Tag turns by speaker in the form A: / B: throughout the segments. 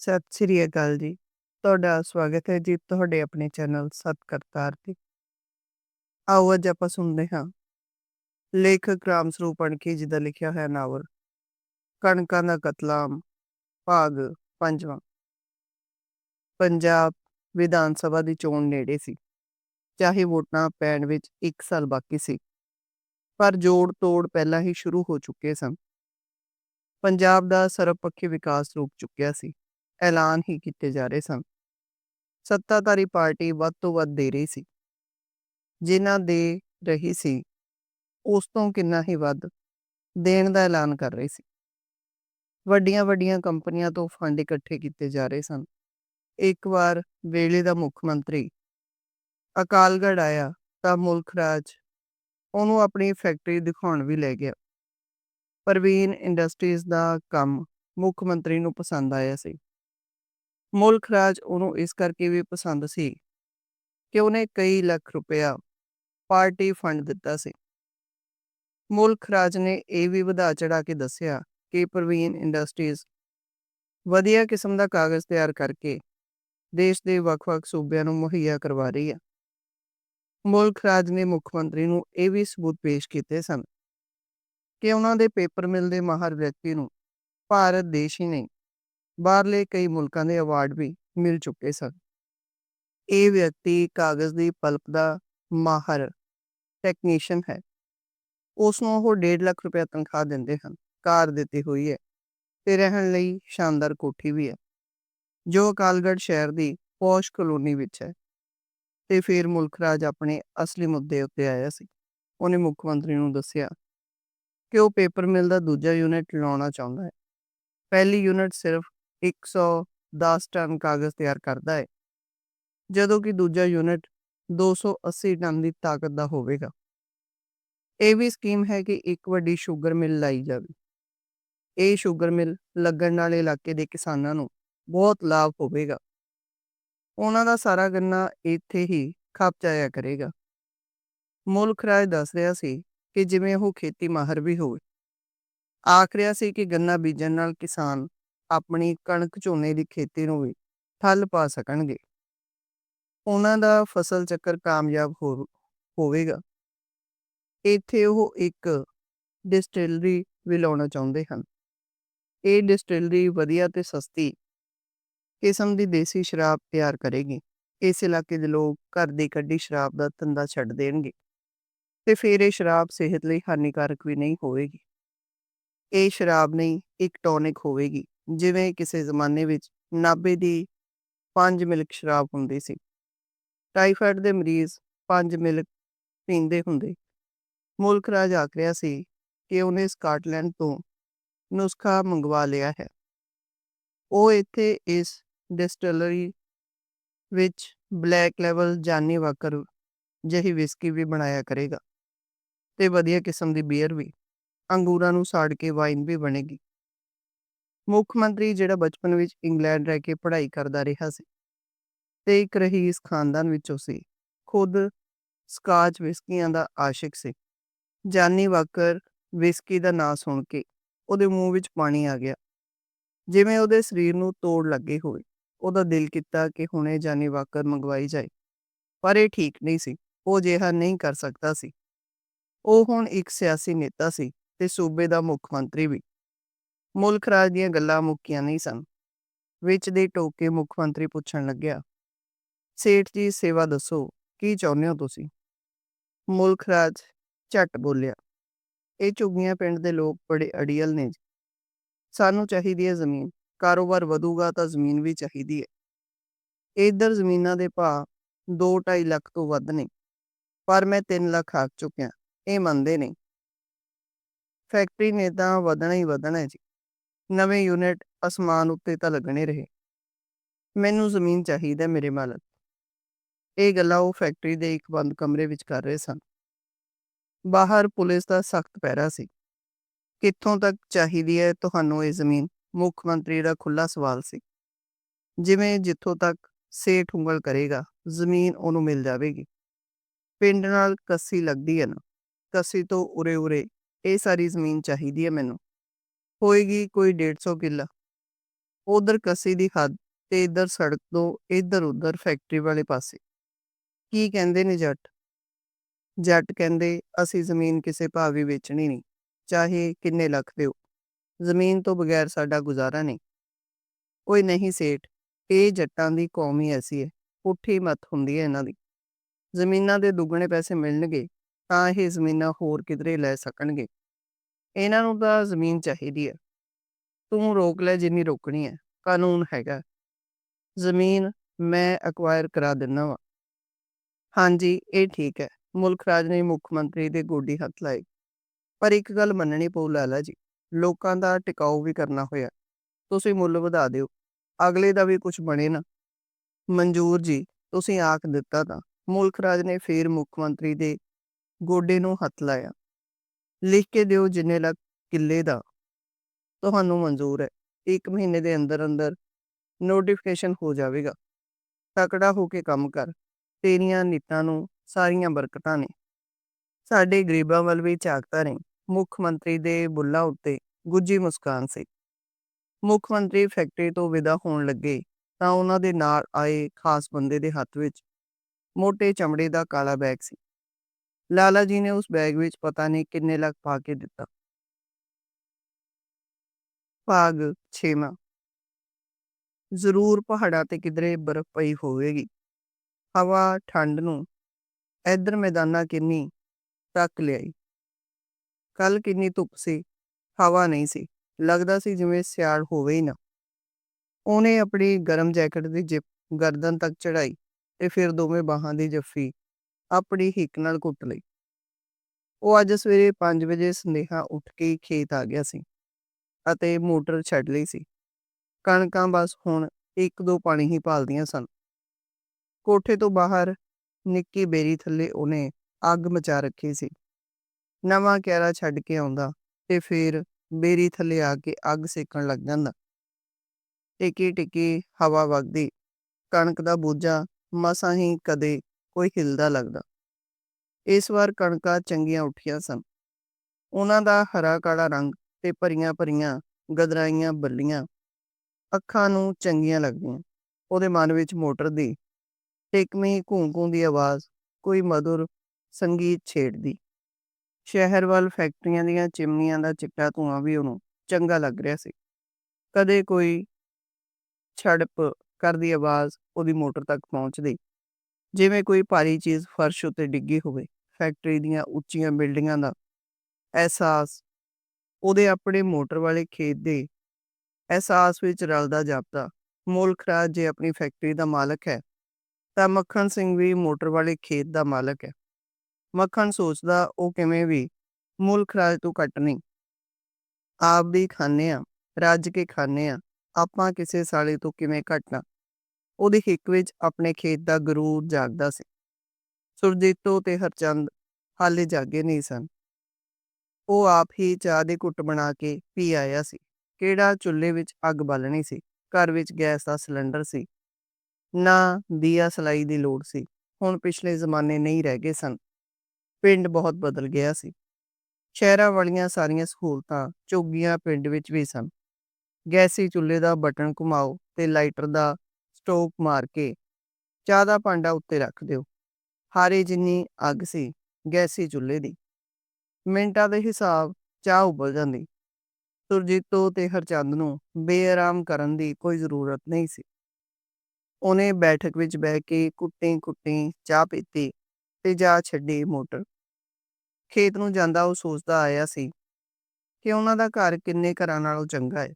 A: ਸਤਿ ਸ੍ਰੀ ਅਕਾਲ ਜੀ। ਤੁਹਾਡਾ ਸਵਾਗਤ ਹੈ ਜੀ ਤੁਹਾਡੇ ਆਪਣੇ ਚੈਨਲ ਸਤ ਕਰਤਾਰ ਤੇ। ਆਓ ਅੱਜ ਆਪਾਂ ਸੁਣਦੇ ਹਾਂ। ਲੇਖਕ ਰਾਮ ਸਰੂਪ ਅਣਖੀ ਜੀ ਦਾ ਲਿਖਿਆ ਹੋਇਆ ਨਾਵਲ। ਕਣਕਾਂ ਦਾ ਕਤਲਾਮ, ਭਾਗ ਪੰਜਵਾਂ। ਪੰਜਾਬ ਵਿਧਾਨ ਸਭਾ ਦੀ ਚੋਣ ਨੇੜੇ ਸੀ। ਚਾਹੇ ਵੋਟਾਂ ਪੈਣ ਵਿੱਚ 1 ਸਾਲ ਬਾਕੀ ਸੀ। ਪਰ ਜੋੜ ਤੋੜ ਪਹਿਲਾਂ ਹੀ ਸ਼ੁਰੂ ਹੋ ਚੁੱਕੇ ਸਨ। ਪੰਜਾਬ ਦਾ ਸਰਬਪੱਖੀ ਵਿਕਾਸ ਰੁਕ ਚੁੱਕਿਆ ਸੀ। ਐਲਾਨ ਹੀ ਕੀਤੇ ਜਾ ਰਹੇ ਸਨ। ਸੱਤਾਧਾਰੀ ਪਾਰਟੀ ਵੱਧ ਤੋਂ ਵੱਧ ਦੇ ਰਹੀ ਸੀ। ਜਿਨ੍ਹਾਂ ਦੇ ਰਹੀ ਸੀ, ਉਸ ਤੋਂ ਕਿੰਨਾ ਹੀ ਵੱਧ ਦੇਣ ਦਾ ਐਲਾਨ ਕਰ ਰਹੀ ਸੀ। ਵੱਡੀਆਂ ਵੱਡੀਆਂ ਕੰਪਨੀਆਂ ਤੋਂ ਫੰਡ ਇਕੱਠੇ ਕੀਤੇ ਜਾ ਰਹੇ ਸਨ। ਇੱਕ ਵਾਰ ਵੇਲੇ ਦਾ ਮੁੱਖ ਮੰਤਰੀ ਅਕਾਲਗੜ੍ਹ ਆਇਆ ਤਾਂ ਮੁਲਕ ਰਾਜ ਉਹਨੂੰ ਆਪਣੀ ਫੈਕਟਰੀ ਦਿਖਾਉਣ ਵੀ ਲੈ ਗਿਆ। ਪ੍ਰਵੀਨ ਇੰਡਸਟਰੀਜ਼ ਦਾ ਕੰਮ ਮੁੱਖ ਮੰਤਰੀ ਨੂੰ ਪਸੰਦ ਆਇਆ ਸੀ। ਮੁਲਕ ਰਾਜ ਉਹਨੂੰ ਇਸ ਕਰਕੇ ਵੀ ਪਸੰਦ ਸੀ ਕਿ ਉਹਨੇ ਕਈ ਲੱਖ ਰੁਪਇਆ ਪਾਰਟੀ ਫੰਡ ਦਿੱਤਾ ਸੀ। ਮੁਲਕ ਰਾਜ ਨੇ ਇਹ ਵੀ ਵਧਾ ਚੜਾ ਕੇ ਦੱਸਿਆ ਕਿ ਪ੍ਰਵੀਨ ਇੰਡਸਟਰੀਜ਼ ਵਧੀਆ ਕਿਸਮ ਦਾ ਕਾਗਜ਼ ਤਿਆਰ ਕਰਕੇ ਦੇਸ਼ ਦੇ ਵੱਖ-ਵੱਖ ਸੂਬਿਆਂ ਨੂੰ ਮੁਹੱਈਆ ਕਰਵਾ ਰਹੀ ਹੈ। ਮੁਲਕ ਰਾਜ ਨੇ ਮੁੱਖ ਮੰਤਰੀ ਨੂੰ ਇਹ ਵੀ ਸਬੂਤ ਪੇਸ਼ ਕੀਤੇ ਸਨ ਕਿ ਉਹਨਾਂ ਦੇ ਪੇਪਰ ਮਿਲ ਦੇ ਮਾਹਰ ਵਿਅਕਤੀ ਨੂੰ ਭਾਰਤ ਦੇਸ਼ ਹੀ ਨਹੀਂ ਬਾਹਰਲੇ ਕਈ ਮੁਲਕਾਂ ਦੇ ਅਵਾਰਡ ਵੀ ਮਿਲ ਚੁੱਕੇ ਸਨ। ਇਹ ਵਿਅਕਤੀ ਕਾਗਜ਼ ਦੀ ਪਲਪ ਦਾ ਮਾਹਰ ਟੈਕਨੀਸ਼ੀਅਨ ਹੈ। ਉਸ ਨੂੰ ਉਹ 1.5 ਲੱਖ ਰੁਪਏ ਤਨਖਾਹ ਦਿੰਦੇ ਹਨ ਕਾਰ ਦਿੱਤੀ ਹੋਈ ਹੈ ਤੇ ਰਹਿਣ ਲਈ ਸ਼ਾਨਦਾਰ ਕੋਠੀ ਵੀ ਹੈ, ਜੋ ਅਕਾਲਗੜ੍ਹ ਸ਼ਹਿਰ ਦੀ ਪੌਸ਼ ਕਲੋਨੀ ਵਿੱਚ ਹੈ। ਤੇ ਫਿਰ ਮੁਲਕ ਰਾਜ ਆਪਣੇ ਅਸਲੀ ਮੁੱਦੇ ਉੱਤੇ ਆਇਆ ਸੀ। ਉਹਨੇ ਮੁੱਖ ਮੰਤਰੀ ਨੂੰ ਦੱਸਿਆ ਕਿ ਉਹ ਪੇਪਰ ਮਿਲ ਦਾ ਦੂਜਾ ਯੂਨਿਟ ਲਾਉਣਾ ਚਾਹੁੰਦਾ ਹੈ। ਪਹਿਲੀ ਯੂਨਿਟ ਸਿਰਫ 110 ਟਨ ਕਾਗਜ਼ ਤਿਆਰ ਕਰਦਾ ਹੈ ਜਦੋਂ ਕਿ ਦੂਜਾ ਯੂਨਿਟ 280 ਟਨ ਦੀ ਤਾਕਤ ਦਾ ਹੋਵੇਗਾ। ਇਹ ਵੀ ਸਕੀਮ ਹੈ ਕਿ ਇੱਕ ਵੱਡੀ ਸ਼ੂਗਰ ਮਿਲ ਲਾਈ ਜਾਵੇ। ਇਹ ਸ਼ੂਗਰ ਮਿਲ ਲੱਗਣ ਵਾਲੇ ਇਲਾਕੇ ਦੇ ਕਿਸਾਨਾਂ ਨੂੰ ਬਹੁਤ ਲਾਭ ਹੋਵੇਗਾ। ਉਹਨਾਂ ਦਾ ਸਾਰਾ ਗੰਨਾ ਇੱਥੇ ਹੀ ਖਪ ਜਾਇਆ ਕਰੇਗਾ। ਮੁਲਕ ਰਾਜ ਦੱਸ ਰਿਹਾ ਸੀ ਕਿ ਜਿਵੇਂ ਉਹ ਖੇਤੀ ਮਾਹਰ ਵੀ ਹੋਵੇ। ਆਖ ਰਿਹਾ ਸੀ ਕਿ ਗੰਨਾ ਬੀਜਣ ਨਾਲ ਕਿਸਾਨ ਆਪਣੀ ਕਣਕ ਝੋਨੇ ਦੀ ਖੇਤੀ ਨੂੰ ਵੀ ਠੱਲ ਪਾ ਸਕਣਗੇ। ਉਹਨਾਂ ਦਾ ਫਸਲ ਚੱਕਰ ਕਾਮਯਾਬ ਹੋ, ਹੋਵੇਗਾ। ਇੱਥੇ ਉਹ ਇੱਕ ਡਿਸਟਿਲਰੀ ਵੀ ਲਾਉਣਾ ਚਾਹੁੰਦੇ ਹਨ। ਇਹ ਡਿਸਟਿਲਰੀ ਵਧੀਆ ਤੇ ਸਸਤੀ ਕਿਸਮ ਦੀ ਦੇਸੀ ਸ਼ਰਾਬ ਤਿਆਰ ਕਰੇਗੀ। ਇਸ ਇਲਾਕੇ ਦੇ ਲੋਕ ਘਰ ਦੀ ਕੱਢੀ ਸ਼ਰਾਬ ਦਾ ਧੰਦਾ ਛੱਡ ਦੇਣਗੇ ਤੇ ਫਿਰ ਇਹ ਸ਼ਰਾਬ ਸਿਹਤ ਲਈ ਹਾਨੀਕਾਰਕ ਵੀ ਨਹੀਂ ਹੋਵੇਗੀ। ਇਹ ਸ਼ਰਾਬ ਨਹੀਂ, ਇੱਕ ਟੌਨਿਕ ਹੋਵੇਗੀ। ਜਿਵੇਂ ਕਿਸੇ ਜ਼ਮਾਨੇ ਵਿੱਚ ਨਾਬੇ ਦੀ ਪੰਜ ਮਿਲਕ ਸ਼ਰਾਬ ਹੁੰਦੀ ਸੀ। ਟਾਈਫਾਇਡ ਦੇ ਮਰੀਜ਼ ਪੰਜ ਮਿਲਕ ਪੀਂਦੇ ਹੁੰਦੇ। ਮੁਲਕ ਰਾਜ ਆਖ ਰਿਹਾ ਸੀ ਕਿ ਉਹਨੇ ਸਕਾਟਲੈਂਡ ਤੋਂ ਨੁਸਖਾ ਮੰਗਵਾ ਲਿਆ ਹੈ। ਉਹ ਇੱਥੇ ਇਸ ਡਿਸਟਿਲਰੀ ਵਿੱਚ ਬਲੈਕ ਲੈਵਲ ਜਾਨੀ ਵਾਕਰ ਜਿਹੀ ਵਿਸਕੀ ਵੀ ਬਣਾਇਆ ਕਰੇਗਾ। ਤੇ ਵਧੀਆ ਕਿਸਮ ਦੀ ਬੀਅਰ ਵੀ। ਅੰਗੂਰਾਂ ਨੂੰ ਸਾੜ ਕੇ ਵਾਈਨ ਵੀ ਬਣੇਗੀ। ਮੁੱਖ ਮੰਤਰੀ ਜਿਹੜਾ ਬਚਪਨ ਵਿੱਚ ਇੰਗਲੈਂਡ ਰਹਿ ਕੇ ਪੜ੍ਹਾਈ ਕਰਦਾ ਰਿਹਾ ਸੀ ਤੇ ਇੱਕ ਰਹੀਸ ਖਾਨਦਾਨ ਵਿੱਚੋਂ ਸੀ, ਖੁਦ ਸਕਾਚ ਵਿਸਕੀਆਂ ਦਾ ਆਸ਼ਿਕ ਸੀ। ਜਾਨੀ ਵਾਕਰ ਵਿਸਕੀ ਦਾ ਨਾਂ ਸੁਣ ਕੇ ਉਹਦੇ ਮੂੰਹ ਵਿੱਚ ਪਾਣੀ ਆ ਗਿਆ। ਜਿਵੇਂ ਉਹਦੇ ਸਰੀਰ ਨੂੰ ਤੋੜ ਲੱਗੇ ਹੋਵੇ ਉਹਦਾ ਦਿਲ ਕੀਤਾ ਕਿ ਹੁਣੇ ਜਾਨੀ ਵਾਕਰ ਮੰਗਵਾਈ ਜਾਏ, ਪਰ ਇਹ ਠੀਕ ਨਹੀਂ ਸੀ, ਉਹ ਜਿਹਾ ਨਹੀਂ ਕਰ ਸਕਦਾ ਸੀ। ਉਹ ਹੁਣ ਇੱਕ ਸਿਆਸੀ ਨੇਤਾ ਸੀ ਤੇ ਸੂਬੇ ਦਾ ਮੁੱਖ ਮੰਤਰੀ ਵੀ। ਮੁਲਕ ਰਾਜ ਦੀਆਂ ਗੱਲਾਂ ਮੁੱਕੀਆਂ ਨਹੀਂ ਸਨ। ਵਿੱਚ ਦੇ ਟੋਕੇ ਮੁੱਖ ਮੰਤਰੀ ਪੁੱਛਣ ਲੱਗਿਆ, ਸੇਠ ਜੀ, ਸੇਵਾ ਦੱਸੋ, ਕੀ ਚਾਹੁੰਦੇ ਹੋ ਤੁਸੀਂ? ਮੁਲਕ ਰਾਜ ਝਟ ਬੋਲਿਆ, ਇਹ ਝੁੱਗੀਆਂ ਪਿੰਡ ਦੇ ਲੋਕ ਬੜੇ ਅੜੀਅਲ ਨੇ ਜੀ। ਸਾਨੂੰ ਚਾਹੀਦੀ ਹੈ ਜ਼ਮੀਨ, ਕਾਰੋਬਾਰ ਵਧੂਗਾ ਤਾਂ ਜ਼ਮੀਨ ਵੀ ਚਾਹੀਦੀ ਹੈ। ਇਧਰ ਜ਼ਮੀਨਾਂ ਦੇ ਭਾਅ 2.5 ਲੱਖ ਤੋਂ ਵੱਧ ਨੇ, ਪਰ ਮੈਂ 3 ਲੱਖ ਆਖ ਚੁੱਕਿਆ, ਇਹ ਮੰਨਦੇ ਨਹੀਂ ਫੈਕਟਰੀ ਨੇ ਤਾਂ ਵਧਣਾ ਹੀ ਵਧਣਾ ਹੈ ਜੀ। ਨਵੇਂ ਯੂਨਿਟ ਅਸਮਾਨ ਉੱਤੇ ਤਾਂ ਲੱਗਣੇ ਰਹੇ। ਮੈਨੂੰ ਜ਼ਮੀਨ ਚਾਹੀਦਾ ਮੇਰੇ ਮਾਲਕ। ਇਹ ਗੱਲਾਂ ਉਹ ਫੈਕਟਰੀ ਦੇ ਇੱਕ ਬੰਦ ਕਮਰੇ ਵਿੱਚ ਕਰ ਰਹੇ ਸਨ। ਬਾਹਰ ਪੁਲਿਸ ਦਾ ਸਖਤ ਪਹਿਰਾ ਸੀ। ਕਿੱਥੋਂ ਤੱਕ ਚਾਹੀਦੀ ਹੈ ਤੁਹਾਨੂੰ ਇਹ ਜ਼ਮੀਨ? ਮੁੱਖ ਮੰਤਰੀ ਦਾ ਖੁੱਲਾ ਸਵਾਲ ਸੀ। ਜਿਵੇਂ ਜਿੱਥੋਂ ਤੱਕ ਸੇਠ ਉਂਗਲ ਕਰੇਗਾ, ਜ਼ਮੀਨ ਉਹਨੂੰ ਮਿਲ ਜਾਵੇਗੀ। ਪਿੰਡ ਨਾਲ ਕੱਸੀ ਲੱਗਦੀ ਹੈ ਨਾ। ਕੱਸੀ ਤੋਂ ਉਰੇ ਉਰੇ ਇਹ ਸਾਰੀ ਜ਼ਮੀਨ ਚਾਹੀਦੀ ਹੈ ਮੈਨੂੰ। ਹੋਏਗੀ ਕੋਈ 150 ਕਿੱਲਾ। ਉਧਰ ਕੱਸੀ ਦੀ ਹੱਦ ਤੇ ਇੱਧਰ ਸੜਕ ਤੋਂ ਇੱਧਰ ਉੱਧਰ ਫੈਕਟਰੀ ਵਾਲੇ ਪਾਸੇ। ਕੀ ਕਹਿੰਦੇ ਨੇ ਜੱਟ? ਜੱਟ ਕਹਿੰਦੇ, ਅਸੀਂ ਜ਼ਮੀਨ ਕਿਸੇ ਭਾਅ ਵੀ ਵੇਚਣੀ ਨਹੀਂ, ਚਾਹੇ ਕਿੰਨੇ ਲੱਖ ਦਿਓ। ਜ਼ਮੀਨ ਤੋਂ ਬਗੈਰ ਸਾਡਾ ਗੁਜ਼ਾਰਾ ਨਹੀਂ। ਓਏ ਨਹੀਂ ਸੇਠ, ਇਹ ਜੱਟਾਂ ਦੀ ਕੌਮ ਹੀ ਐਸੀ ਹੈ ਪੁੱਠੀ ਮੱਤ ਹੁੰਦੀ ਹੈ ਇਹਨਾਂ ਦੀ। ਜ਼ਮੀਨਾਂ ਦੇ ਦੁੱਗਣੇ ਪੈਸੇ ਮਿਲਣਗੇ, ਤਾਂ ਇਹ ਜ਼ਮੀਨਾਂ ਹੋਰ ਕਿਧਰੇ ਲੈ ਸਕਣਗੇ। ਇਹਨਾਂ ਨੂੰ ਤਾਂ ਜ਼ਮੀਨ ਚਾਹੀਦੀ ਹੈ। ਤੂੰ ਰੋਕ ਲੈ ਜਿੰਨੀ ਰੋਕਣੀ ਹੈ। ਕਾਨੂੰਨ ਹੈਗਾ ਜ਼ਮੀਨ ਮੈਂ ਅਕਵਾਇਰ ਕਰਾ ਦਿੰਦਾ ਵਾਂ। ਹਾਂਜੀ, ਇਹ ਠੀਕ ਹੈ। ਮੁਲਕ ਰਾਜ ਨੇ ਮੁੱਖ ਮੰਤਰੀ ਦੇ ਗੋਡੀ ਹੱਥ ਲਾਏ। ਪਰ ਇੱਕ ਗੱਲ ਮੰਨਣੀ ਪਊ ਲਾਲਾ ਜੀ। ਲੋਕਾਂ ਦਾ ਟਿਕਾਊ ਵੀ ਕਰਨਾ ਹੋਇਆ। ਤੁਸੀਂ ਮੁੱਲ ਵਧਾ ਦਿਓ। ਅਗਲੇ ਦਾ ਵੀ ਕੁਝ ਬਣੇ ਨਾ। ਮਨਜ਼ੂਰ ਜੀ, ਤੁਸੀਂ ਆਖ ਦਿੱਤਾ ਤਾਂ। ਮੁਲਕ ਰਾਜ ਨੇ ਫੇਰ ਮੁੱਖ ਮੰਤਰੀ ਦੇ ਗੋਡੇ ਨੂੰ ਹੱਥ ਲਾਇਆ। ਲਿਖ ਕੇ ਦਿਓ ਜਿੰਨੇ ਲੱਖ ਕਿੱਲੇ ਦਾ। ਤੁਹਾਨੂੰ ਮਨਜ਼ੂਰ ਹੈ। ਇੱਕ ਮਹੀਨੇ ਦੇ ਅੰਦਰ ਅੰਦਰ ਨੋਟੀਫਿਕੇਸ਼ਨ ਹੋ ਜਾਵੇਗਾ। ਤਕੜਾ ਹੋ ਕੇ ਕੰਮ ਕਰ। ਤੇਰੀਆਂ ਨੀਤਾਂ ਨੂੰ ਸਾਰੀਆਂ ਬਰਕਤਾਂ ਨੇ। ਸਾਡੇ ਗਰੀਬਾਂ ਵੱਲ ਵੀ ਝਾਕਦਾ ਨਹੀਂ ਮੁੱਖ ਮੰਤਰੀ ਦੇ ਬੁੱਲਾਂ ਉੱਤੇ ਗੁੱਜੀ ਮੁਸਕਾਨ ਸੀ। ਮੁੱਖ ਮੰਤਰੀ ਫੈਕਟਰੀ ਤੋਂ ਵਿਦਾ ਹੋਣ ਲੱਗੇ ਤਾਂ ਉਹਨਾਂ ਦੇ ਨਾਲ ਆਏ ਖਾਸ ਬੰਦੇ ਦੇ ਹੱਥ ਵਿੱਚ ਮੋٹے ਚਮੜੇ ਦਾ ਕਾਲਾ ਬੈਗ ਸੀ। ਲਾਲਾ ਜੀ ਨੇ ਉਸ ਬੈਗ ਵਿੱਚ ਪਤਾ ਨਹੀਂ ਕਿੰਨੇ ਲੱਖ ਪਾ ਕੇ ਦਿੱਤਾ। ਭਾਗ ਛੇਵਾਂ। ਜ਼ਰੂਰ ਪਹਾੜਾਂ ਤੇ ਕਿਧਰੇ ਬਰਫ਼ ਪਈ ਹੋਵੇਗੀ। ਹਵਾ ਠੰਡ ਨੂੰ ਇਧਰ ਮੈਦਾਨਾਂ ਕਿੰਨੀ ਤੱਕ ਲਿਆਈ। ਕੱਲ ਕਿੰਨੀ ਧੁੱਪ ਸੀ, ਹਵਾ ਨਹੀਂ ਸੀ, ਲੱਗਦਾ ਸੀ ਜਿਵੇਂ ਸਿਆਲ ਹੋਵੇ ਹੀ ਨਾ। ਉਹਨੇ ਆਪਣੀ ਗਰਮ ਜੈਕਟ ਦੀ ਜਿਪ ਗਰਦਨ ਤੱਕ ਚੜਾਈ ਤੇ ਫਿਰ ਦੋਵੇਂ ਬਾਹਾਂ ਦੀ ਜੱਫੀ ਆਪਣੀ ਹਿੱਕ ਨਾਲ ਕੁੱਟ ਲਈ। ਉਹ ਅੱਜ ਸਵੇਰੇ 5 ਵਜੇ ਸੰਦੇਹਾ ਉੱਠ ਕੇ ਖੇਤ ਆ ਗਿਆ ਸੀ ਅਤੇ ਮੋਟਰ ਛੱਡ ਲਈ ਸੀ। ਕਣਕਾਂ ਬਸ ਹੁਣ ਇੱਕ ਦੋ ਪਾਣੀ ਹੀ ਪਾਲਦੀਆਂ ਸਨ। ਕੋਠੇ ਤੋਂ ਬਾਹਰ ਨਿੱਕੀ ਬੇਰੀ ਥੱਲੇ ਉਹਨੇ ਅੱਗ ਮਚਾ ਰੱਖੀ ਸੀ। ਨਵਾਂ ਕਿਆਰਾ ਛੱਡ ਕੇ ਆਉਂਦਾ ਤੇ ਫਿਰ ਬੇਰੀ ਥੱਲੇ ਆ ਕੇ ਅੱਗ ਸੇਕਣ ਲੱਗ ਜਾਂਦਾ। ਟਿੱਕੀ ਟਿੱਕੀ ਹਵਾ ਵਗਦੀ। ਕਣਕ ਦਾ ਬੋਝਾ ਮਸਾਂ ਹੀ ਕਦੇ ਕੋਈ ਹਿਲਦਾ ਲੱਗਦਾ। ਇਸ ਵਾਰ ਕਣਕਾਂ ਚੰਗੀਆਂ ਉੱਠੀਆਂ ਸਨ। ਉਹਨਾਂ ਦਾ ਹਰਾ ਕਾਲਾ ਰੰਗ ਤੇ ਭਰੀਆਂ ਭਰੀਆਂ ਗਦਰਾਈਆਂ ਬੱਲੀਆਂ ਅੱਖਾਂ ਨੂੰ ਚੰਗੀਆਂ ਲੱਗਦੀਆਂ। ਉਹਦੇ ਮਨ ਵਿੱਚ ਮੋਟਰ ਦੀ ਟਿਕਮੀ ਘੂੰ-ਘੂੰ ਦੀ ਆਵਾਜ਼ ਕੋਈ ਮధుਰ ਸੰਗੀਤ ਛੇੜਦੀ। ਸ਼ਹਿਰ ਵੱਲ ਫੈਕਟਰੀਆਂ ਦੀਆਂ ਚਿਮਨੀਆਂ ਦਾ ਚਿੱਟਾ ਧੂਆਂ ਵੀ ਉਹਨੂੰ ਚੰਗਾ ਲੱਗ ਰਿਹਾ ਸੀ। ਕਦੇ ਕੋਈ ਛੜਪ ਕਰਦੀ ਆਵਾਜ਼ ਉਹਦੀ ਮੋਟਰ ਤੱਕ ਪਹੁੰਚਦੀ। ਜਿਵੇਂ ਕੋਈ ਭਾਰੀ ਚੀਜ਼ ਫਰਸ਼ ਉੱਤੇ ਡਿੱਗੀ ਹੋਵੇ, ਫੈਕਟਰੀ ਦੀਆਂ ਉੱਚੀਆਂ ਬਿਲਡਿੰਗਾਂ ਦਾ ਅਹਿਸਾਸ, ਉਹਦੇ ਆਪਣੇ ਮੋਟਰ ਵਾਲੇ ਖੇਤ ਦੇ ਅਹਿਸਾਸ ਵਿੱਚ ਰਲਦਾ ਜਾਪਦਾ ਮੁਲਕ ਰਾਜ ਜੇ ਆਪਣੀ ਫੈਕਟਰੀ ਦਾ ਮਾਲਕ ਹੈ, ਤਾਂ ਮੱਖਣ ਸਿੰਘ ਵੀ ਮੋਟਰ ਵਾਲੇ ਖੇਤ ਦਾ ਮਾਲਕ ਹੈ। ਮੱਖਣ ਸੋਚਦਾ, ਉਹ ਕਿਵੇਂ ਵੀ ਮੁਲਕ ਰਾਜ ਤੋਂ ਘੱਟ ਨਹੀਂ। ਆਪ ਵੀ ਖਾਨੇ ਆ ਰੱਜ ਕੇ ਖਾਨੇ ਆ ਆਪਾਂ ਕਿਸੇ ਸਾਲੇ ਤੋਂ ਕਿਵੇਂ ਘਟਣਾ ਉਹਦੀ ਹਿੱਕ ਵਿੱਚ ਆਪਣੇ ਖੇਤ ਦਾ ਗਰੂਰ ਜਾਗਦਾ ਸੀ। ਸੁਰਜੀਤੋ ਤੇ ਹਰਚੰਦ ਹਾਲੇ ਜਾਗੇ ਨਹੀਂ ਸਨ। ਉਹ ਆਪ ਹੀ ਚਾਹ ਦੇ ਘੁੱਟ ਬਣਾ ਕੇ ਪੀ ਆਇਆ ਸੀ। ਕਿਹੜਾ ਚੁੱਲ੍ਹੇ ਵਿੱਚ ਅੱਗ ਬਾਲਣੀ ਸੀ? ਘਰ ਵਿੱਚ ਗੈਸ ਦਾ ਸਿਲੰਡਰ ਸੀ। ਨਾ ਦੀਆ ਸਲਾਈ ਦੀ ਲੋੜ ਸੀ। ਹੁਣ ਪਿਛਲੇ ਜ਼ਮਾਨੇ ਨਹੀਂ ਰਹਿ ਗਏ ਸਨ। ਪਿੰਡ ਬਹੁਤ ਬਦਲ ਗਿਆ ਸੀ। ਸ਼ਹਿਰਾਂ ਵਾਲੀਆਂ ਸਾਰੀਆਂ ਸਹੂਲਤਾਂ ਝੁੱਗੀਆਂ ਪਿੰਡ ਵਿੱਚ ਵੀ ਸਨ। ਗੈਸੀ ਚੁੱਲ੍ਹੇ ਦਾ ਬਟਨ ਘੁਮਾਓ ਤੇ ਲਾਈਟਰ ਦਾ ਸਟੋਕ ਮਾਰ ਕੇ ਚਾਹ ਦਾ ਭਾਂਡਾ ਉੱਤੇ ਰੱਖ ਦਿਓ। ਹਾਰੇ ਜਿੰਨੀ ਅੱਗ ਸੀ, ਗੈਸੀ ਚੁੱਲ੍ਹੇ ਦੀ। ਮਿੰਟਾਂ ਦੇ ਹਿਸਾਬ ਚਾਹ ਉਬਲ ਜਾਂਦੀ। ਸੁਰਜੀਤੋ ਤੇ ਹਰਚੰਦ ਨੂੰ ਬੇਆਰਾਮ ਕਰਨ ਦੀ ਕੋਈ ਜ਼ਰੂਰਤ ਨਹੀਂ ਸੀ। ਉਹਨੇ ਬੈਠਕ ਵਿੱਚ ਬਹਿ ਕੇ ਕੁੱਟੀ ਕੁੱਟੀ ਚਾਹ ਪੀਤੀ ਤੇ ਜਾ ਛੱਡੀ ਮੋਟਰ। ਖੇਤ ਨੂੰ ਜਾਂਦਾ ਉਹ ਸੋਚਦਾ ਆਇਆ ਸੀ ਕਿ ਉਹਨਾਂ ਦਾ ਘਰ ਕਿੰਨੇ ਘਰਾਂ ਨਾਲੋਂ ਚੰਗਾ ਹੈ।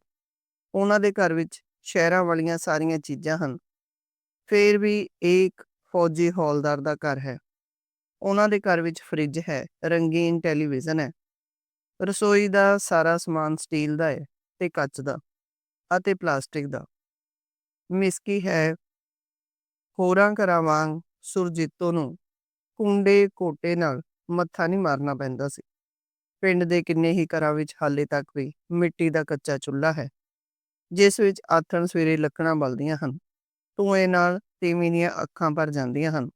A: ਉਹਨਾਂ ਦੇ ਘਰ ਵਿੱਚ ਸ਼ਹਿਰਾਂ ਵਾਲੀਆਂ ਸਾਰੀਆਂ ਚੀਜ਼ਾਂ ਹਨ। ਫੇਰ ਵੀ ਇੱਕ ਫੌਜੀ ਹੌਲਦਾਰ ਦਾ ਘਰ ਹੈ। ਉਹਨਾਂ ਦੇ ਘਰ ਵਿੱਚ ਫ੍ਰਿਜ ਹੈ, ਰੰਗੀਨ ਟੈਲੀਵਿਜ਼ਨ ਹੈ। ਰਸੋਈ ਦਾ ਸਾਰਾ ਸਮਾਨ ਸਟੀਲ ਦਾ ਹੈ ਤੇ ਕੱਚ ਦਾ ਅਤੇ ਪਲਾਸਟਿਕ ਦਾ। ਮਿਸਕੀ ਹੈ, ਹੋਰਾਂ ਘਰਾਂ ਵਾਂਗ ਸੁਰਜੀਤੋ ਨੂੰ ਕੁੰਡੇ ਕੋਟੇ ਨਾਲ ਮੱਥਾ ਨਹੀਂ ਮਾਰਨਾ ਪੈਂਦਾ ਸੀ। ਪਿੰਡ ਦੇ ਕਿੰਨੇ ਹੀ ਘਰਾਂ ਵਿੱਚ ਹਾਲੇ ਤੱਕ ਵੀ ਮਿੱਟੀ ਦਾ ਕੱਚਾ ਚੁੱਲ੍ਹਾ ਹੈ, ਜਿਸ ਵਿੱਚ ਆਥਣ ਸਵੇਰੇ ਲੱਕੜਾਂ ਬਲਦੀਆਂ ਹਨ। ਧੂਏ ਨਾਲ ਤੀਵੀਂ ਦੀਆਂ ਅੱਖਾਂ ਭਰ ਜਾਂਦੀਆਂ ਹਨ।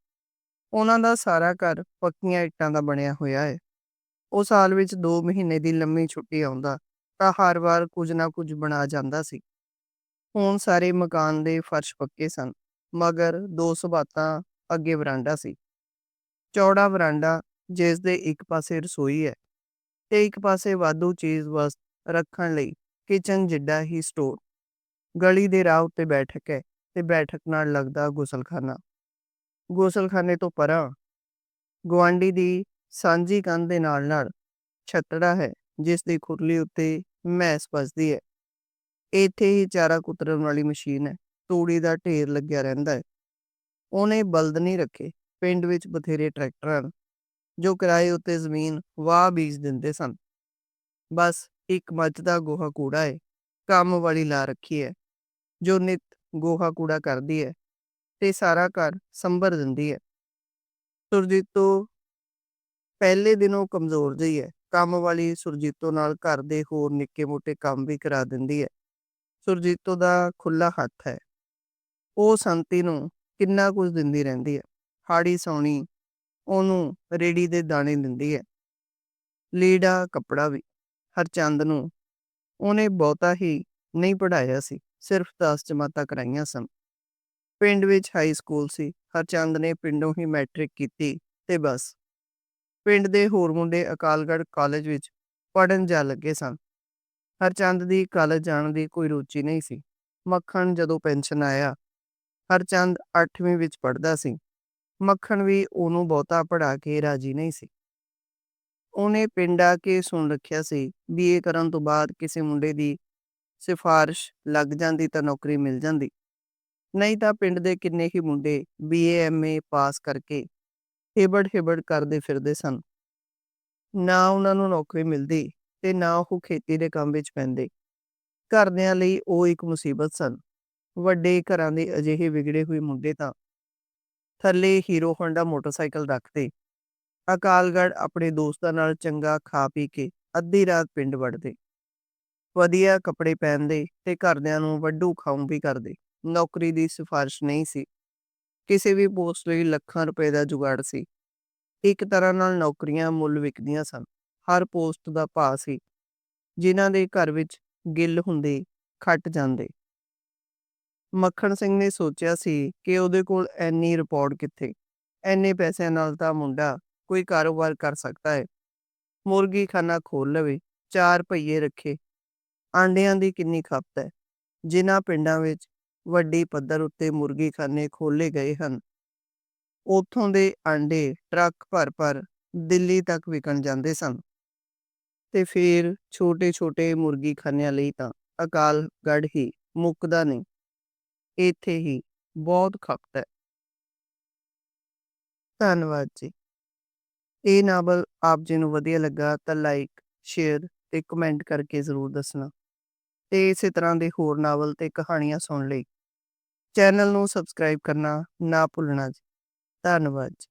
A: ਉਹਨਾਂ ਦਾ ਸਾਰਾ ਘਰ ਪੱਕੀਆਂ ਇੱਟਾਂ ਦਾ ਬਣਿਆ ਹੋਇਆ ਹੈ ਉਹ ਸਾਲ ਵਿੱਚ 2 ਮਹੀਨੇ ਦੀ ਲੰਮੀ ਛੁੱਟੀ ਆਉਂਦਾ ਤਾਂ ਹਰ ਵਾਰ ਕੁਝ ਨਾ ਕੁਝ ਬਣਾ ਜਾਂਦਾ ਸੀ। ਹੁਣ ਸਾਰੇ ਮਕਾਨ ਦੇ ਫਰਸ਼ ਪੱਕੇ ਸਨ, ਮਗਰ ਦੋ ਸਬਾਤਾਂ ਅੱਗੇ ਵਰਾਂਡਾ ਸੀ। ਚੌੜਾ ਵਰਾਂਡਾ ਜਿਸ ਦੇ ਇੱਕ ਪਾਸੇ ਰਸੋਈ ਹੈ ਤੇ ਇੱਕ ਪਾਸੇ ਵਾਧੂ ਚੀਜ਼ ਵਸਤ ਰੱਖਣ ਲਈ ਕਿਚਨ ਜਿੱਡਾ ਹੀ ਸਟੋਰ। ਗਲੀ ਦੇ ਰਾਹ ਉੱਤੇ ਬੈਠਕ ਹੈ। ਤੇ ਬੈਠਕ ਨਾਲ ਲੱਗਦਾ ਗੁਸਲਖਾਨਾ। ਗੁਸਲਖਾਨੇ ਤੋਂ ਪਰਾਂ, ਗੁਆਂਢੀ ਦੀ ਸਾਂਝੀ ਕੰਧ ਦੇ ਨਾਲ ਨਾਲ ਛੱਤੜਾ ਹੈ, ਜਿਸ ਦੀ ਖੁਰਲੀ ਉੱਤੇ ਮੈਸ ਵੱਜਦੀ ਹੈ। ਇੱਥੇ ਹੀ ਚਾਰਾ ਕੁਤਰਨ ਵਾਲੀ ਮਸ਼ੀਨ ਹੈ, ਤੂੜੀ ਦਾ ਢੇਰ ਲੱਗਿਆ ਰਹਿੰਦਾ ਹੈ। ਉਹਨੇ ਬਲਦ ਨਹੀਂ ਰੱਖੇ, ਪਿੰਡ ਵਿੱਚ ਬਥੇਰੇ ਟਰੈਕਟਰ ਹਨ, ਜੋ ਕਿਰਾਏ ਉੱਤੇ ਜ਼ਮੀਨ ਵਾਹ ਬੀਜ ਦਿੰਦੇ ਸਨ। ਬਸ ਇੱਕ ਮੱਝ ਦਾ ਗੋਹਾ ਕੂੜਾ ਹੈ, ਕੰਮ ਵਾਲੀ ਲਾ ਰੱਖੀ ਹੈ, ਜੋ ਨਿਤ ਗੋਹਾ ਕੂੜਾ ਕਰਦੀ ਹੈ ਤੇ ਸਾਰਾ ਘਰ ਸੰਭਰ ਦਿੰਦੀ ਹੈ। ਸੁਰਜੀਤੋ ਪਹਿਲੇ ਦਿਨੋਂ ਕਮਜ਼ੋਰ ਜਿਹੀ ਹੈ। ਕੰਮ ਵਾਲੀ ਸੁਰਜੀਤੋ ਨਾਲ ਘਰ ਦੇ ਹੋਰ ਨਿੱਕੇ ਮੋਟੇ ਕੰਮ ਵੀ ਕਰਾ ਦਿੰਦੀ ਹੈ। ਸੁਰਜੀਤੋ ਦਾ ਖੁੱਲਾ ਹੱਥ ਹੈ। ਉਹ ਸੰਤੀ ਨੂੰ ਕਿੰਨਾ ਕੁਝ ਦਿੰਦੀ ਰਹਿੰਦੀ ਹੈ। ਹਾੜੀ ਸੌਣੀ ਉਹਨੂੰ ਰੇੜੀ ਦੇ ਦਾਣੇ ਦਿੰਦੀ ਹੈ। ਲੀੜਾ, ਕੱਪੜਾ ਵੀ। ਹਰਚੰਦ ਨੂੰ ਉਹਨੇ ਬਹੁਤਾ ਹੀ ਨਹੀਂ ਪੜਾਇਆ ਸੀ। ਸਿਰਫ 10 ਜਮਾਤਾਂ ਕਰਾਈਆਂ ਸਨ। ਪਿੰਡ ਵਿੱਚ ਹਾਈ ਸਕੂਲ ਸੀ। ਹਰਚੰਦ ਨੇ ਪਿੰਡੋਂ ਹੀ ਮੈਟ੍ਰਿਕ ਕੀਤੀ ਤੇ ਬਸ। ਪਿੰਡ ਦੇ ਹੋਰ ਮੁੰਡੇ ਅਕਾਲਗੜ੍ਹ ਕਾਲਜ ਵਿੱਚ ਪੜਨ ਜਾ ਲੱਗੇ ਸਨ। ਹਰਚੰਦ ਦੀ ਕਾਲਜ ਜਾਣ ਦੀ ਕੋਈ ਰੁਚੀ ਨਹੀਂ ਸੀ। ਮੱਖਣ ਜਦੋਂ ਪੈਨਸ਼ਨ ਆਇਆ, ਹਰਚੰਦ 8ਵੀਂ ਵਿੱਚ ਪੜਦਾ ਸੀ। ਮੱਖਣ ਵੀ ਉਹਨੂੰ ਬਹੁਤਾ ਪੜਾ ਕੇ ਰਾਜੀ ਨਹੀਂ ਸੀ। ਉਹਨੇ ਪਿੰਡ ਆ ਕੇ ਸੁਣ ਰੱਖਿਆ ਸੀ ਬੀਏ ਕਰਨ ਤੋਂ ਬਾਅਦ ਕਿਸੇ ਮੁੰਡੇ ਦੀ ਸਿਫਾਰਿਸ਼ ਲੱਗ ਜਾਂਦੀ ਤਾਂ ਨੌਕਰੀ ਮਿਲ ਜਾਂਦੀ। ਨਹੀਂ ਤਾਂ ਪਿੰਡ ਦੇ ਕਿੰਨੇ ਹੀ ਮੁੰਡੇ ਬੀਏ ਐਮਏ ਪਾਸ ਕਰਕੇ ਹਿਬੜ ਹਿਬੜ ਕਰਦੇ ਫਿਰਦੇ ਸਨ। ਨਾ ਉਹਨਾਂ ਨੂੰ ਨੌਕਰੀ ਮਿਲਦੀ ਤੇ ਨਾ ਉਹ ਖੇਤੀ ਦੇ ਕੰਮ ਵਿੱਚ ਪੈਂਦੇ। ਘਰਦਿਆਂ ਲਈ ਉਹ ਇੱਕ ਮੁਸੀਬਤ ਸਨ। ਵੱਡੇ ਘਰਾਂ ਦੇ ਅਜਿਹੇ ਵਿਗੜੇ ਹੋਏ ਮੁੰਡੇ ਤਾਂ ਥੱਲੇ ਹੀਰੋ ਹੋਂਡਾ ਮੋਟਰਸਾਈਕਲ ਰੱਖਦੇ। ਅਕਾਲਗੜ੍ਹ ਆਪਣੇ ਦੋਸਤਾਂ ਨਾਲ ਚੰਗਾ ਖਾ ਪੀ ਕੇ ਅੱਧੀ ਰਾਤ ਪਿੰਡ ਵੜਦੇ। ਵਧੀਆ ਕੱਪੜੇ ਪਹਿਨਦੇ ਤੇ ਘਰਦਿਆਂ ਨੂੰ ਵੱਡੂ ਖਾਉਂ ਵੀ ਕਰਦੇ। ਨੌਕਰੀ ਦੀ ਸਿਫਾਰਿਸ਼ ਨਹੀਂ ਸੀ। ਕਿਸੇ ਵੀ ਪੋਸਟ ਲਈ ਲੱਖਾਂ ਰੁਪਏ ਦਾ ਜੁਗਾੜ ਸੀ। ਇੱਕ ਤਰ੍ਹਾਂ ਨਾਲ ਨੌਕਰੀਆਂ ਮੁੱਲ ਵਿਕਦੀਆਂ ਸਨ। ਹਰ ਪੋਸਟ ਦਾ ਭਾਅ ਸੀ। ਜਿਨ੍ਹਾਂ ਦੇ ਘਰ ਵਿੱਚ ਗਿੱਲ ਹੁੰਦੇ, ਖੱਟ ਜਾਂਦੇ। ਮੱਖਣ ਸਿੰਘ ਨੇ ਸੋਚਿਆ ਸੀ ਕਿ ਉਹਦੇ ਕੋਲ ਐਨੀ ਰਿਪੋਰਟ ਕਿੱਥੇ? ਐਨੇ ਪੈਸਿਆਂ ਨਾਲ ਤਾਂ ਮੁੰਡਾ ਕੋਈ ਕਾਰੋਬਾਰ ਕਰ ਸਕਦਾ ਹੈ ਮੁਰਗੀ ਖਾਨਾ ਖੋਲ ਲਵੇ, ਚਾਰ ਭਈਏ ਰੱਖੇ ਆਂਡਿਆਂ ਦੀ ਕਿੰਨੀ ਖਪਤ ਹੈ। ਜਿਨ੍ਹਾਂ ਪਿੰਡਾਂ ਵਿੱਚ ਵੱਡੀ ਪੱਧਰ ਉੱਤੇ ਮੁਰਗੀਖਾਨੇ ਖੋਲੇ ਗਏ ਹਨ। ਉੱਥੋਂ ਦੇ ਆਂਡੇ ਟਰੱਕ ਭਰ ਭਰ ਦਿੱਲੀ ਤੱਕ ਵਿਕਣ ਜਾਂਦੇ ਸਨ। ਤੇ ਫਿਰ ਛੋਟੇ-ਛੋਟੇ ਮੁਰਗੀਖਾਨਿਆਂ ਲਈ ਤਾਂ ਅਕਾਲਗੜ੍ਹ ਹੀ ਮੁੱਕਦਾ ਨਹੀਂ। ਇੱਥੇ ਹੀ ਬਹੁਤ ਖਪਤ ਹੈ। ਧੰਨਵਾਦ ਜੀ। ਇਹ ਨਾਵਲ ਆਪ ਜੀ ਨੂੰ ਵਧੀਆ ਲੱਗਾ ਤਾਂ ਲਾਈਕ ਸ਼ੇਅਰ ਤੇ ਕਮੈਂਟ ਕਰਕੇ ਜ਼ਰੂਰ ਦੱਸਣਾ। ਤੇ ਇਸੇ ਤਰ੍ਹਾਂ ਦੇ ਹੋਰ ਨਾਵਲ ਤੇ ਕਹਾਣੀਆਂ ਸੁਣਨ ਲਈ ਚੈਨਲ ਨੂੰ ਸਬਸਕ੍ਰਾਈਬ ਕਰਨਾ ਨਾ ਭੁੱਲਣਾ ਜੀ। ਧੰਨਵਾਦ ਜੀ।